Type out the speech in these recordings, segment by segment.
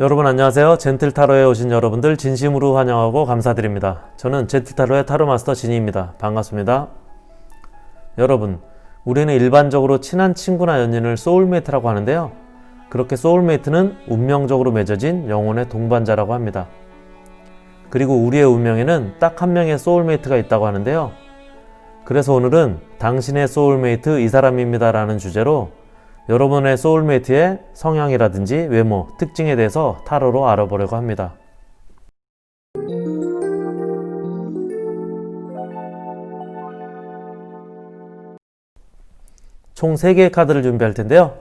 여러분 안녕하세요. 젠틀타로에 오신 여러분들 진심으로 환영하고 감사드립니다. 저는 젠틀타로의 타로마스터 진희입니다. 반갑습니다. 여러분, 우리는 일반적으로 친한 친구나 연인을 소울메이트라고 하는데요. 그렇게 소울메이트는 운명적으로 맺어진 영혼의 동반자라고 합니다. 그리고 우리의 운명에는 딱 한 명의 소울메이트가 있다고 하는데요. 그래서 오늘은 당신의 소울메이트 이 사람입니다라는 주제로 여러분의 소울메이트의 성향이라든지 외모, 특징에 대해서 타로로 알아보려고 합니다. 총 3개의 카드를 준비할 텐데요.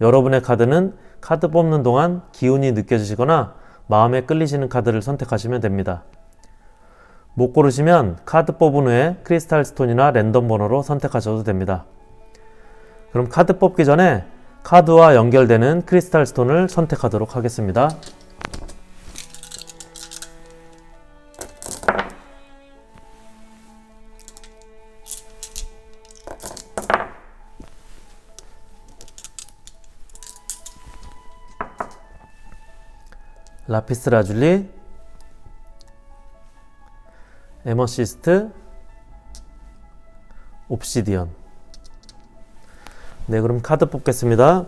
여러분의 카드는 카드 뽑는 동안 기운이 느껴지시거나 마음에 끌리시는 카드를 선택하시면 됩니다. 못 고르시면 카드 뽑은 후에 크리스탈 스톤이나 랜덤 번호로 선택하셔도 됩니다. 그럼 카드 뽑기 전에 카드와 연결되는 크리스탈 스톤을 선택하도록 하겠습니다. 라피스 라줄리, 에머시스트, 옵시디언. 네, 그럼 카드 뽑겠습니다.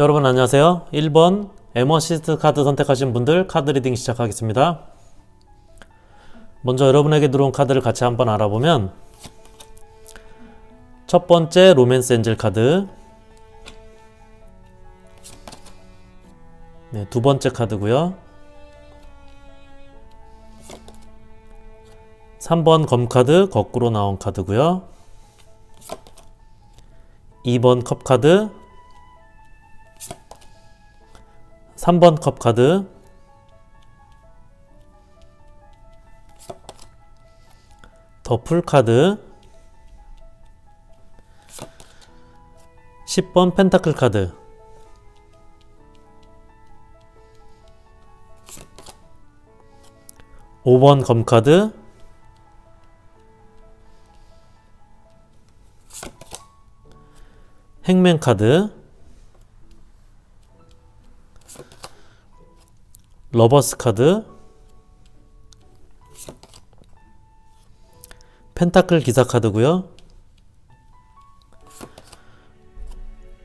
여러분 안녕하세요. 1번 에머시스트 카드 선택하신 분들 카드 리딩 시작하겠습니다. 먼저 여러분에게 들어온 카드를 같이 한번 알아보면 첫 번째 로맨스 엔젤 카드 네, 두 번째 카드고요. 3번 검카드 거꾸로 나온 카드고요. 2번 컵카드 3번 컵 카드. 더풀 카드. 10번 펜타클 카드. 오번 검 카드. 행맨 카드 러버스 카드 펜타클 기사 카드고요.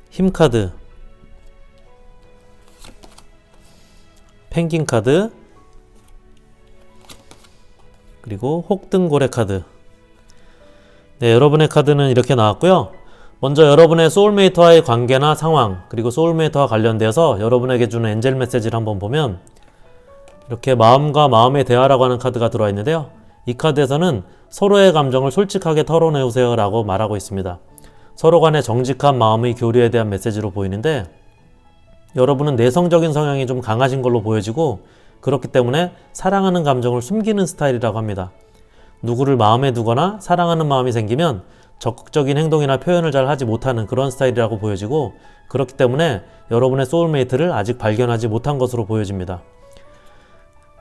힘 카드 펭귄 카드 그리고 혹등고래 카드. 네 여러분의 카드는 이렇게 나왔고요. 먼저 여러분의 소울메이트와의 관계나 상황 그리고 소울메이트와 관련되어서 여러분에게 주는 엔젤 메시지를 한번 보면 이렇게 마음과 마음의 대화라고 하는 카드가 들어와 있는데요. 이 카드에서는 서로의 감정을 솔직하게 털어내오세요 라고 말하고 있습니다. 서로 간의 정직한 마음의 교류에 대한 메시지로 보이는데 여러분은 내성적인 성향이 좀 강하신 걸로 보여지고 그렇기 때문에 사랑하는 감정을 숨기는 스타일이라고 합니다. 누구를 마음에 두거나 사랑하는 마음이 생기면 적극적인 행동이나 표현을 잘 하지 못하는 그런 스타일이라고 보여지고 그렇기 때문에 여러분의 소울메이트를 아직 발견하지 못한 것으로 보여집니다.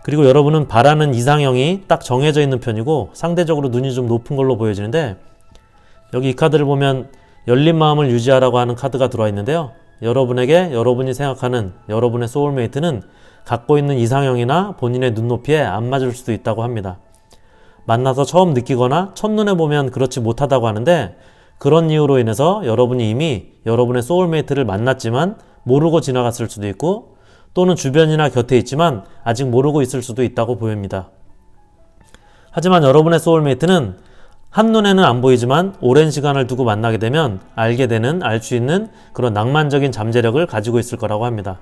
그리고 여러분은 바라는 이상형이 딱 정해져 있는 편이고 상대적으로 눈이 좀 높은 걸로 보여지는데 여기 이 카드를 보면 열린 마음을 유지하라고 하는 카드가 들어와 있는데요. 여러분에게 여러분이 생각하는 여러분의 소울메이트는 갖고 있는 이상형이나 본인의 눈높이에 안 맞을 수도 있다고 합니다. 만나서 처음 느끼거나 첫눈에 보면 그렇지 못하다고 하는데 그런 이유로 인해서 여러분이 이미 여러분의 소울메이트를 만났지만 모르고 지나갔을 수도 있고 또는 주변이나 곁에 있지만 아직 모르고 있을 수도 있다고 보입니다. 하지만 여러분의 소울메이트는 한눈에는 안 보이지만 오랜 시간을 두고 만나게 되면 알게 되는, 알 수 있는 그런 낭만적인 잠재력을 가지고 있을 거라고 합니다.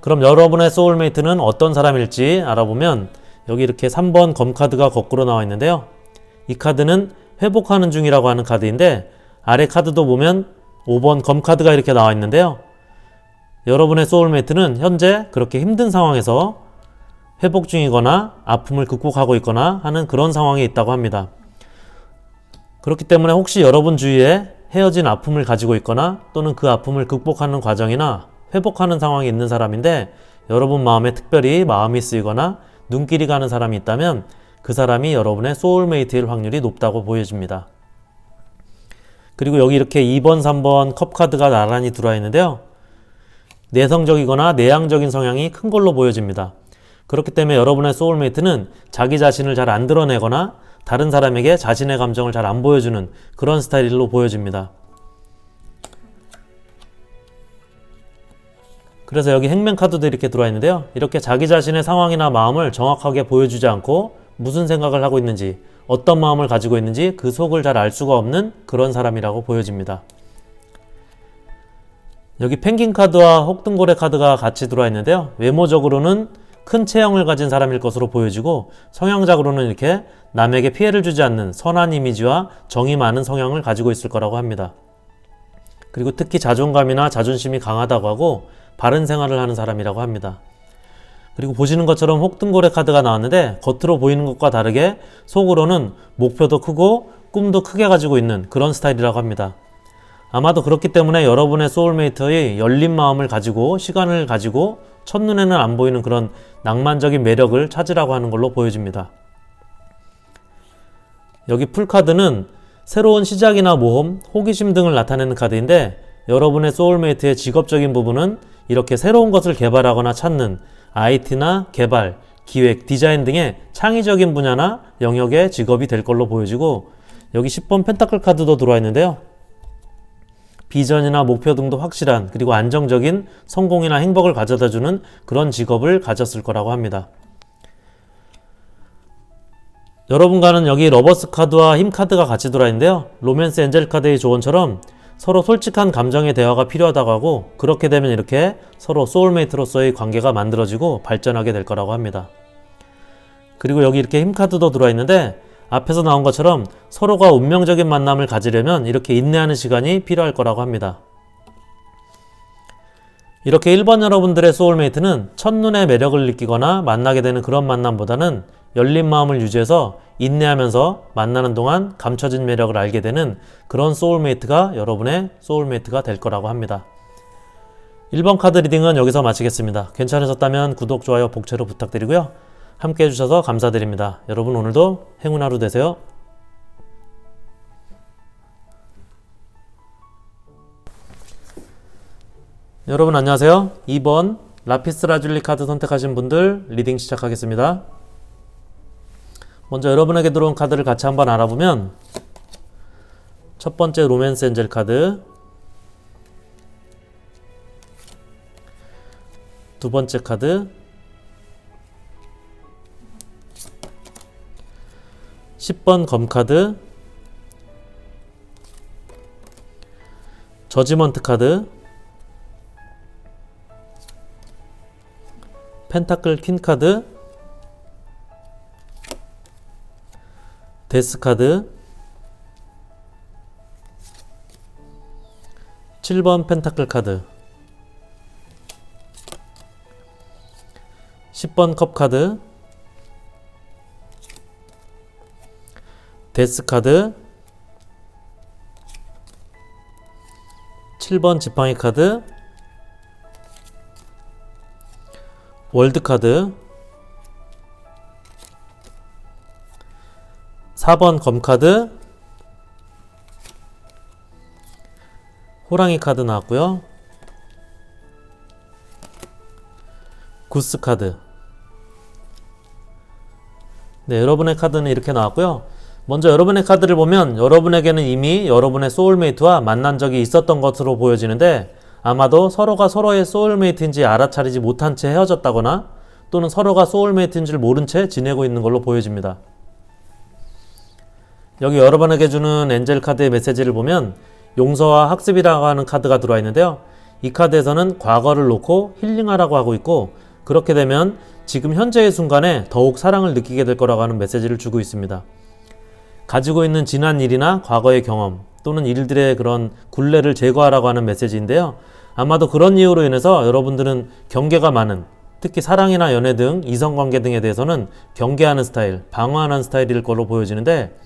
그럼 여러분의 소울메이트는 어떤 사람일지 알아보면 여기 이렇게 3번 검카드가 거꾸로 나와 있는데요. 이 카드는 회복하는 중이라고 하는 카드인데 아래 카드도 보면 5번 검카드가 이렇게 나와 있는데요. 여러분의 소울메이트는 현재 그렇게 힘든 상황에서 회복 중이거나 아픔을 극복하고 있거나 하는 그런 상황에 있다고 합니다. 그렇기 때문에 혹시 여러분 주위에 헤어진 아픔을 가지고 있거나 또는 그 아픔을 극복하는 과정이나 회복하는 상황에 있는 사람인데 여러분 마음에 특별히 마음이 쓰이거나 눈길이 가는 사람이 있다면 그 사람이 여러분의 소울메이트일 확률이 높다고 보여집니다. 그리고 여기 이렇게 2번, 3번 컵 카드가 나란히 들어와 있는데요. 내성적이거나 내향적인 성향이 큰 걸로 보여집니다. 그렇기 때문에 여러분의 소울메이트는 자기 자신을 잘 안 드러내거나 다른 사람에게 자신의 감정을 잘 안 보여주는 그런 스타일로 보여집니다. 그래서 여기 행맨 카드도 이렇게 들어와 있는데요. 이렇게 자기 자신의 상황이나 마음을 정확하게 보여주지 않고 무슨 생각을 하고 있는지, 어떤 마음을 가지고 있는지 그 속을 잘 알 수가 없는 그런 사람이라고 보여집니다. 여기 펭귄 카드와 혹등고래 카드가 같이 들어와 있는데요. 외모적으로는 큰 체형을 가진 사람일 것으로 보여지고 성향적으로는 이렇게 남에게 피해를 주지 않는 선한 이미지와 정이 많은 성향을 가지고 있을 거라고 합니다. 그리고 특히 자존감이나 자존심이 강하다고 하고 바른 생활을 하는 사람이라고 합니다. 그리고 보시는 것처럼 혹등고래 카드가 나왔는데 겉으로 보이는 것과 다르게 속으로는 목표도 크고 꿈도 크게 가지고 있는 그런 스타일이라고 합니다. 아마도 그렇기 때문에 여러분의 소울메이트의 열린 마음을 가지고 시간을 가지고 첫눈에는 안 보이는 그런 낭만적인 매력을 찾으라고 하는 걸로 보여집니다. 여기 풀카드는 새로운 시작이나 모험, 호기심 등을 나타내는 카드인데 여러분의 소울메이트의 직업적인 부분은 이렇게 새로운 것을 개발하거나 찾는 IT나 개발, 기획, 디자인 등의 창의적인 분야나 영역의 직업이 될 걸로 보여지고 여기 10번 펜타클 카드도 들어와 있는데요. 비전이나 목표 등도 확실한 그리고 안정적인 성공이나 행복을 가져다 주는 그런 직업을 가졌을 거라고 합니다. 여러분과는 여기 러버스 카드와 힘 카드가 같이 들어있는데요. 로맨스 엔젤 카드의 조언처럼 서로 솔직한 감정의 대화가 필요하다고 하고 그렇게 되면 이렇게 서로 소울메이트로서의 관계가 만들어지고 발전하게 될 거라고 합니다. 그리고 여기 이렇게 힘 카드도 들어와 있는데 앞에서 나온 것처럼 서로가 운명적인 만남을 가지려면 이렇게 인내하는 시간이 필요할 거라고 합니다. 이렇게 1번 여러분들의 소울메이트는 첫눈에 매력을 느끼거나 만나게 되는 그런 만남보다는 열린 마음을 유지해서 인내하면서 만나는 동안 감춰진 매력을 알게 되는 그런 소울메이트가 여러분의 소울메이트가 될 거라고 합니다. 1번 카드 리딩은 여기서 마치겠습니다. 괜찮으셨다면 구독, 좋아요, 복채로 부탁드리고요. 함께 해주셔서 감사드립니다. 여러분 오늘도 행운 하루 되세요. 여러분 안녕하세요. 2번 라피스 라줄리 카드 선택하신 분들 리딩 시작하겠습니다. 먼저 여러분에게 들어온 카드를 같이 한번 알아보면 첫 번째 로맨스 엔젤 카드 두 번째 카드 10번 검카드 저지먼트 카드 펜타클 퀸 카드 데스 카드 7번 펜타클 카드 10번 컵 카드 데스 카드. 7번 지팡이 카드. 월드 카드. 4번 검 카드. 호랑이 카드 나왔고요. 구스 카드. 네, 여러분의 카드는 이렇게 나왔고요. 먼저 여러분의 카드를 보면 여러분에게는 이미 여러분의 소울메이트와 만난 적이 있었던 것으로 보여지는데 아마도 서로가 서로의 소울메이트인지 알아차리지 못한 채 헤어졌다거나 또는 서로가 소울메이트인 줄 모른 채 지내고 있는 걸로 보여집니다. 여기 여러분에게 주는 엔젤 카드의 메시지를 보면 용서와 학습이라고 하는 카드가 들어와 있는데요. 이 카드에서는 과거를 놓고 힐링하라고 하고 있고 그렇게 되면 지금 현재의 순간에 더욱 사랑을 느끼게 될 거라고 하는 메시지를 주고 있습니다. 가지고 있는 지난 일이나 과거의 경험 또는 일들의 그런 굴레를 제거하라고 하는 메시지인데요. 아마도 그런 이유로 인해서 여러분들은 경계가 많은 특히 사랑이나 연애 등 이성관계 등에 대해서는 경계하는 스타일, 방어하는 스타일일 걸로 보여지는데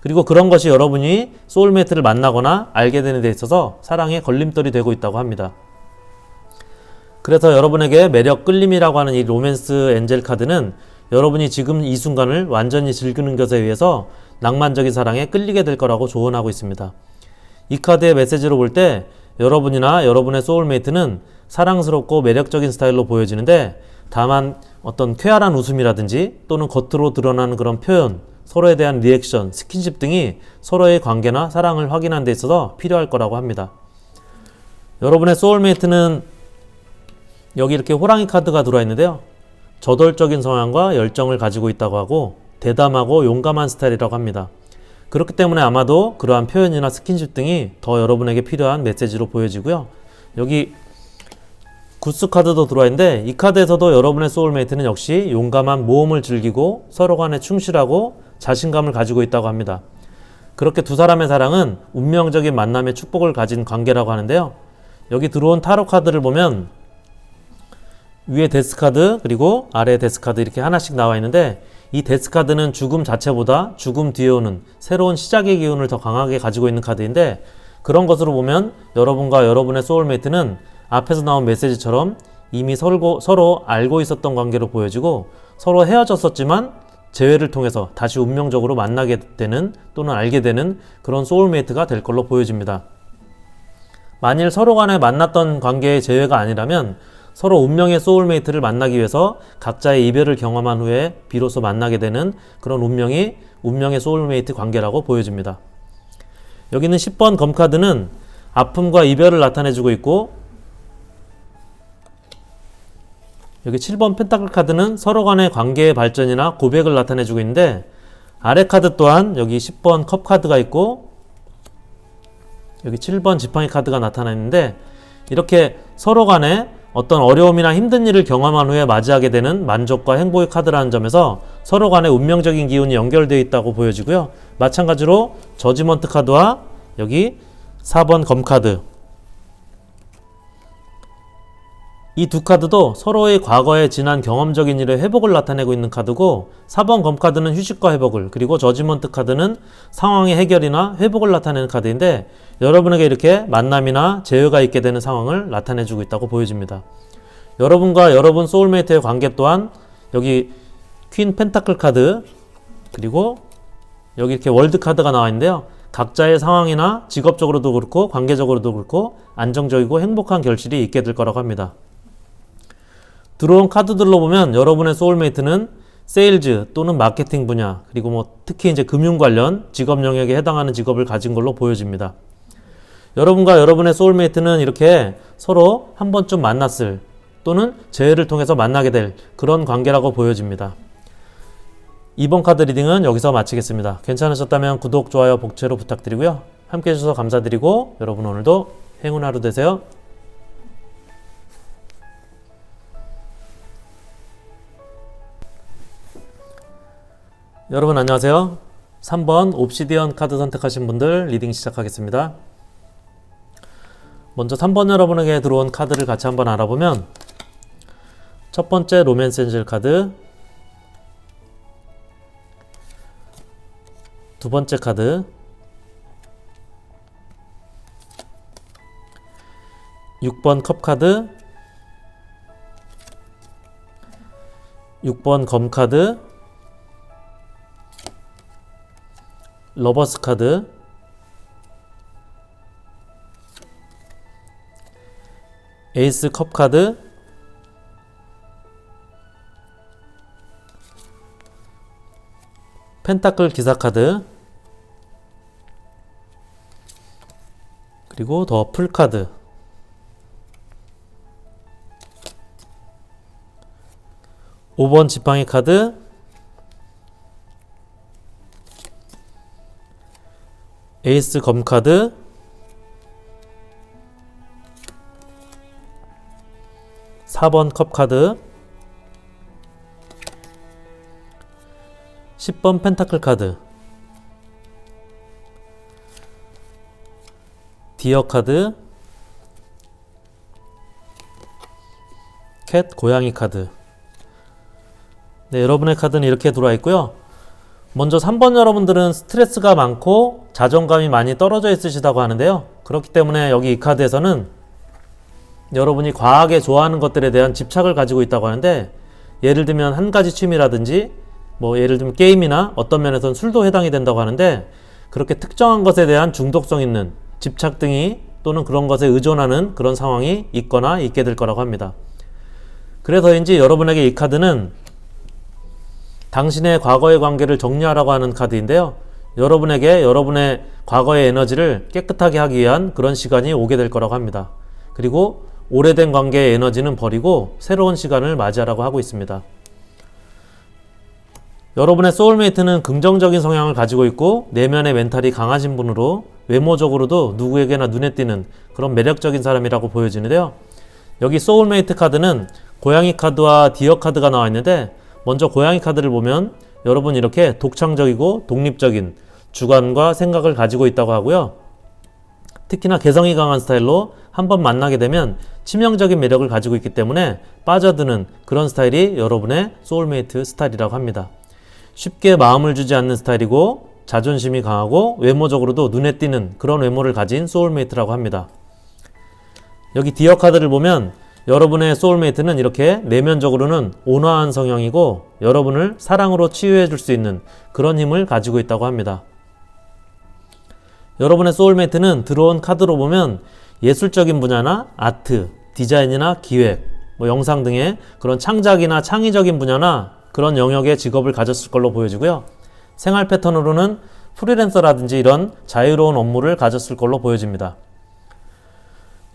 그리고 그런 것이 여러분이 소울메이트를 만나거나 알게 되는 데 있어서 사랑의 걸림돌이 되고 있다고 합니다. 그래서 여러분에게 매력 끌림이라고 하는 이 로맨스 엔젤 카드는 여러분이 지금 이 순간을 완전히 즐기는 것에 의해서 낭만적인 사랑에 끌리게 될 거라고 조언하고 있습니다. 이 카드의 메시지로 볼 때 여러분이나 여러분의 소울메이트는 사랑스럽고 매력적인 스타일로 보여지는데 다만 어떤 쾌활한 웃음이라든지 또는 겉으로 드러나는 그런 표현, 서로에 대한 리액션, 스킨십 등이 서로의 관계나 사랑을 확인하는 데 있어서 필요할 거라고 합니다. 여러분의 소울메이트는 여기 이렇게 호랑이 카드가 들어와 있는데요. 저돌적인 성향과 열정을 가지고 있다고 하고 대담하고 용감한 스타일이라고 합니다. 그렇기 때문에 아마도 그러한 표현이나 스킨십 등이 더 여러분에게 필요한 메시지로 보여지고요. 여기 구스 카드도 들어와 있는데 이 카드에서도 여러분의 소울메이트는 역시 용감한 모험을 즐기고 서로 간에 충실하고 자신감을 가지고 있다고 합니다. 그렇게 두 사람의 사랑은 운명적인 만남의 축복을 가진 관계라고 하는데요. 여기 들어온 타로 카드를 보면 위에 데스 카드 그리고 아래 데스 카드 이렇게 하나씩 나와 있는데 이 데스 카드는 죽음 자체보다 죽음 뒤에 오는 새로운 시작의 기운을 더 강하게 가지고 있는 카드인데 그런 것으로 보면 여러분과 여러분의 소울메이트는 앞에서 나온 메시지처럼 이미 서로, 서로 알고 있었던 관계로 보여지고 서로 헤어졌었지만 재회를 통해서 다시 운명적으로 만나게 되는 또는 알게 되는 그런 소울메이트가 될 걸로 보여집니다. 만일 서로 간에 만났던 관계의 재회가 아니라면 서로 운명의 소울메이트를 만나기 위해서 각자의 이별을 경험한 후에 비로소 만나게 되는 그런 운명이 운명의 소울메이트 관계라고 보여집니다. 여기는 10번 검카드는 아픔과 이별을 나타내주고 있고 여기 7번 펜타클 카드는 서로 간의 관계의 발전이나 고백을 나타내주고 있는데 아래 카드 또한 여기 10번 컵 카드가 있고 여기 7번 지팡이 카드가 나타나 있는데 이렇게 서로 간에 어떤 어려움이나 힘든 일을 경험한 후에 맞이하게 되는 만족과 행복의 카드라는 점에서 서로 간에 운명적인 기운이 연결되어 있다고 보여지고요. 마찬가지로 저지먼트 카드와 여기 4번 검 카드 이 두 카드도 서로의 과거에 지난 경험적인 일의 회복을 나타내고 있는 카드고 4번 검 카드는 휴식과 회복을 그리고 저지먼트 카드는 상황의 해결이나 회복을 나타내는 카드인데 여러분에게 이렇게 만남이나 재회가 있게 되는 상황을 나타내주고 있다고 보여집니다. 여러분과 여러분 소울메이트의 관계 또한 여기 퀸 펜타클 카드 그리고 여기 이렇게 월드 카드가 나와 있는데요. 각자의 상황이나 직업적으로도 그렇고 관계적으로도 그렇고 안정적이고 행복한 결실이 있게 될 거라고 합니다. 들어온 카드들로 보면 여러분의 소울메이트는 세일즈 또는 마케팅 분야 그리고 뭐 특히 이제 금융 관련 직업 영역에 해당하는 직업을 가진 걸로 보여집니다. 여러분과 여러분의 소울메이트는 이렇게 서로 한 번쯤 만났을 또는 재회를 통해서 만나게 될 그런 관계라고 보여집니다. 이번 카드 리딩은 여기서 마치겠습니다. 괜찮으셨다면 구독, 좋아요, 복채로 부탁드리고요. 함께 해주셔서 감사드리고 여러분 오늘도 행운 하루 되세요. 여러분 안녕하세요. 3번 옵시디언 카드 선택하신 분들 리딩 시작하겠습니다. 먼저 3번 여러분에게 들어온 카드를 같이 한번 알아보면 첫 번째 로맨스 엔젤 카드 두 번째 카드 6번 컵 카드 6번 검 카드 러버스 카드. 에이스 컵 카드. 펜타클 기사 카드. 그리고 더 풀 카드. 오번 지팡이 카드 에이스 검 카드. 사번 컵 카드. 10번 펜타클 카드. 디어 카드. 캣 고양이 카드. 네 여러분의 카드는 이렇게 들어와 있고요 먼저 3번 여러분들은 스트레스가 많고 자존감이 많이 떨어져 있으시다고 하는데요 그렇기 때문에 여기 이 카드에서는 여러분이 과하게 좋아하는 것들에 대한 집착을 가지고 있다고 하는데 예를 들면 한 가지 취미라든지 뭐 예를 들면 게임이나 어떤 면에서는 술도 해당이 된다고 하는데 그렇게 특정한 것에 대한 중독성 있는 집착 등이 또는 그런 것에 의존하는 그런 상황이 있거나 있게 될 거라고 합니다. 그래서인지 여러분에게 이 카드는 당신의 과거의 관계를 정리하라고 하는 카드인데요. 여러분에게 여러분의 과거의 에너지를 깨끗하게 하기 위한 그런 시간이 오게 될 거라고 합니다. 그리고 오래된 관계의 에너지는 버리고 새로운 시간을 맞이하라고 하고 있습니다. 여러분의 소울메이트는 긍정적인 성향을 가지고 있고 내면의 멘탈이 강하신 분으로 외모적으로도 누구에게나 눈에 띄는 그런 매력적인 사람이라고 보여지는데요. 여기 소울메이트 카드는 고양이 카드와 디어 카드가 나와 있는데 먼저 고양이 카드를 보면 여러분 이렇게 독창적이고 독립적인 주관과 생각을 가지고 있다고 하고요. 특히나 개성이 강한 스타일로 한번 만나게 되면 치명적인 매력을 가지고 있기 때문에 빠져드는 그런 스타일이 여러분의 소울메이트 스타일이라고 합니다. 쉽게 마음을 주지 않는 스타일이고 자존심이 강하고 외모적으로도 눈에 띄는 그런 외모를 가진 소울메이트라고 합니다. 여기 디어 카드를 보면 여러분의 소울메이트는 이렇게 내면적으로는 온화한 성향이고 여러분을 사랑으로 치유해 줄 수 있는 그런 힘을 가지고 있다고 합니다. 여러분의 소울메이트는 들어온 카드로 보면 예술적인 분야나 아트, 디자인이나 기획, 뭐 영상 등의 그런 창작이나 창의적인 분야나 그런 영역의 직업을 가졌을 걸로 보여지고요. 생활 패턴으로는 프리랜서라든지 이런 자유로운 업무를 가졌을 걸로 보여집니다.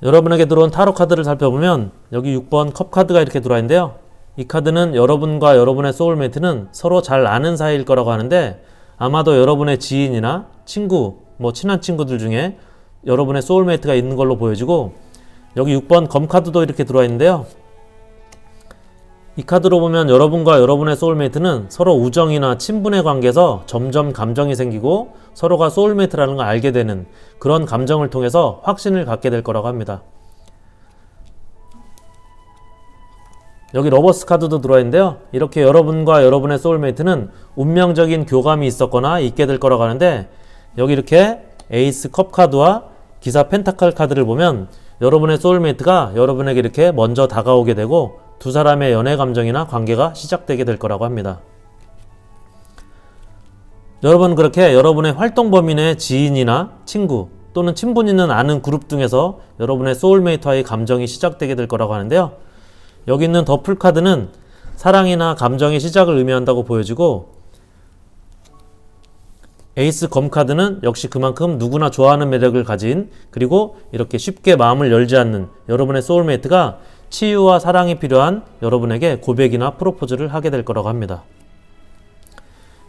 여러분에게 들어온 타로 카드를 살펴보면 여기 6번 컵 카드가 이렇게 들어와 있는데요. 이 카드는 여러분과 여러분의 소울메이트는 서로 잘 아는 사이일 거라고 하는데 아마도 여러분의 지인이나 친구, 뭐 친한 친구들 중에 여러분의 소울메이트가 있는 걸로 보여지고 여기 6번 검 카드도 이렇게 들어와 있는데요. 이 카드로 보면 여러분과 여러분의 소울메이트는 서로 우정이나 친분의 관계에서 점점 감정이 생기고 서로가 소울메이트라는 걸 알게 되는 그런 감정을 통해서 확신을 갖게 될 거라고 합니다. 여기 러버스 카드도 들어와 있는데요. 이렇게 여러분과 여러분의 소울메이트는 운명적인 교감이 있었거나 있게 될 거라고 하는데 여기 이렇게 에이스 컵 카드와 기사 펜타클 카드를 보면 여러분의 소울메이트가 여러분에게 이렇게 먼저 다가오게 되고 두 사람의 연애 감정이나 관계가 시작되게 될 거라고 합니다. 여러분 그렇게 여러분의 활동 범인의 지인이나 친구 또는 친분 있는 아는 그룹 중에서 여러분의 소울메이트와의 감정이 시작되게 될 거라고 하는데요. 여기 있는 더풀 카드는 사랑이나 감정의 시작을 의미한다고 보여지고 에이스 검 카드는 역시 그만큼 누구나 좋아하는 매력을 가진 그리고 이렇게 쉽게 마음을 열지 않는 여러분의 소울메이트가 치유와 사랑이 필요한 여러분에게 고백이나 프로포즈를 하게 될 거라고 합니다.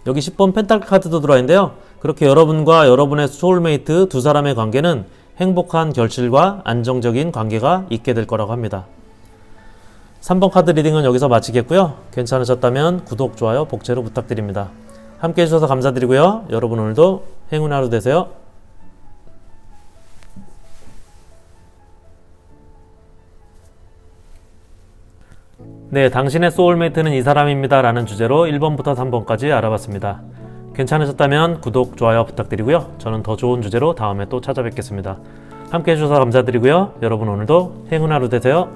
여기 10번 펜타클 카드도 들어와 있는데요. 그렇게 여러분과 여러분의 소울메이트 두 사람의 관계는 행복한 결실과 안정적인 관계가 있게 될 거라고 합니다. 3번 카드 리딩은 여기서 마치겠고요. 괜찮으셨다면 구독, 좋아요, 복제로 부탁드립니다. 함께 해주셔서 감사드리고요. 여러분 오늘도 행운의 하루 되세요. 네, 당신의 소울메이트는 이 사람입니다. 라는 주제로 1번부터 3번까지 알아봤습니다. 괜찮으셨다면 구독, 좋아요 부탁드리고요. 저는 더 좋은 주제로 다음에 또 찾아뵙겠습니다. 함께 해주셔서 감사드리고요. 여러분 오늘도 행운 하루 되세요.